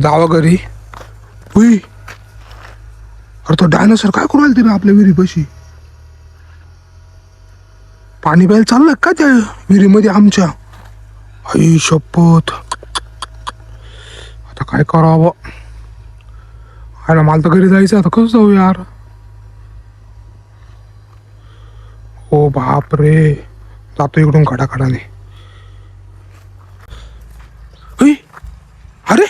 जावा घरी हुई अरे तो डायनोसर काय करू राहिला तिने आपल्या विहिरीपाशी? पाणी प्यायला चाललं का त्या विहिरीमध्ये आमच्या? आई शपथ. आता काय करावं? अरे मला तर घरी जायचं आता कसं जाऊ यार? ओ बाप रे जातो इकडून खडाखडाने हुई अरे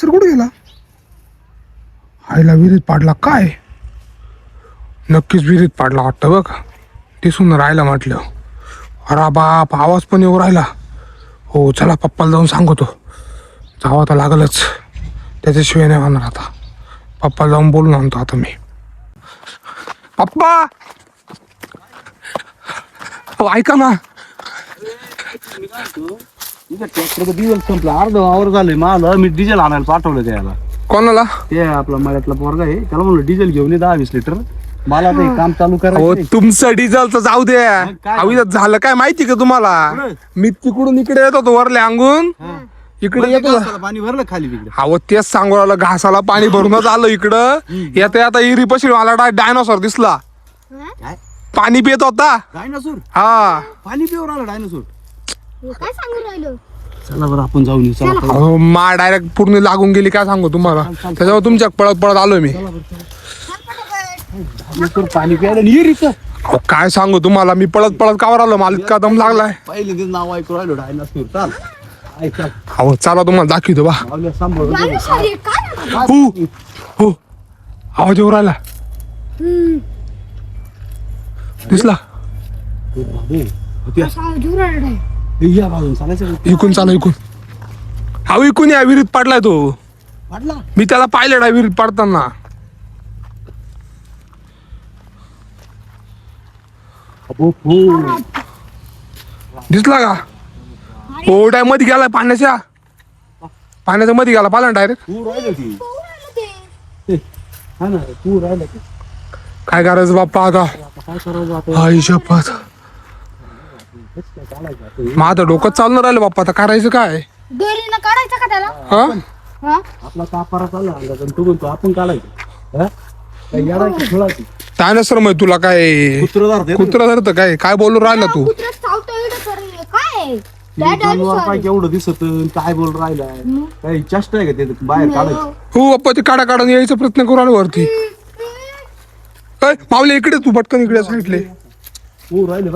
डायनोसर कुठे गेला? आईला विहिरीत पाडला काय? नक्कीच विहिरीत पाडला वाटतं बघ. दिसून राहिला म्हटलं. अरे बाप आवाज पण येऊ राहिला. हो चला पप्पाला जाऊन सांगतो. जावं तर लागलच. त्याच्याशिवाय नाही होणार आता. पप्पा जाऊन बोलून आणतो आता मी. पप्पा! अहो, ऐका ना. डिझेल संपलं. अर्ध आवर झालंय मला मी डिझेल आणायला पाठवलं त्याला. कोणाला? ते आपला मळ्यातला पोरगा आहे. त्याला म्हणलं डिझेल घेऊन ये दहा वीस लिटर मला ते काम चालू हो करायचं तुमचं डिझेलचं जाऊ काय? अहो, इथं झालं काय माहिती का तुम्हाला? मी तिकडून इकडे येत होतो वरले अंगून. इकडे येत. होतो पाणी भरलं खाली तिकडे. अहो तेच सांगू राहिलं घासाला पाणी भरूनच आलं इकडं. येता आता इरी पशी मला डायनोसॉर दिसला. काय? पाणी पित होता. डायनासूर हा. पाणी पिवर आला डायनासूर हे काय सांगून राहिलो? चला बरं आपण जाऊन येऊ. चला पळत. अहो मा डायरेक्ट पूर्ण लागून गेली काय सांगू तुम्हाला? त्याच्यावर तुमच्या पळत पळत आलोय मी. पाणी प्यायला आणि. अहो काय सांगू तुम्हाला? मी पळत पळत कावर आलो? मला इतका दम लागलाय. पहिले ते नाव ऐकू राहिलो डायनासूर. चाल. ऐका. अहो चला तुम्हाला दाखवतो बा. मावल्या सांभाळून जाऊ. डायनोसॉर हे काय हो हो. आवाज येऊ राहिला. दिसला. बाबू, होत्या. असा जुराड आहे या बाजून चालायचं का? इकून चालू इकून. अहो इकून या विहिरीत पडलाय तो. वाढला मी त्याला पाहिलं ना विहिरीत पडताना. अबो, हो. दिसला का? ओढ्या मध्ये गेलाय पाण्याच्या. पाण्याच्या मध्ये गेला पाहिला डायरेक्ट तू राहिलं. हे, हा ना तू राहिलं. काय करायचं बाप्पा आता? आता काय करायचं आता? आई शपथ हेच काय चालायचं आता. मग आता डोकं चाललं राहिलं बाप्पा आता करायचं काय? दोरीनं काढायचं का त्याला? हा? हा? आपला कापारा चालला अंदाज आणि तू म्हणतो आपण काढायचं. हा? काय याडायची खेळायची डायनोसर मग तुला काय? कुत्र धरते कुत्रा धरतं काय? काय बोलू राहिला तू? चावतो एवढं हे काय आहे? ती काय जनावर डायनोसॉर काय केवढं दिसत काय बोल काही चेष्टा आहे का ते बाहेर काढायचं. हो बाप्पा ते काढा काढून यायचा प्रयत्न करू राहिला वरती. माऊली इकडे तू पटकन इकडे साईडले तू राहिले.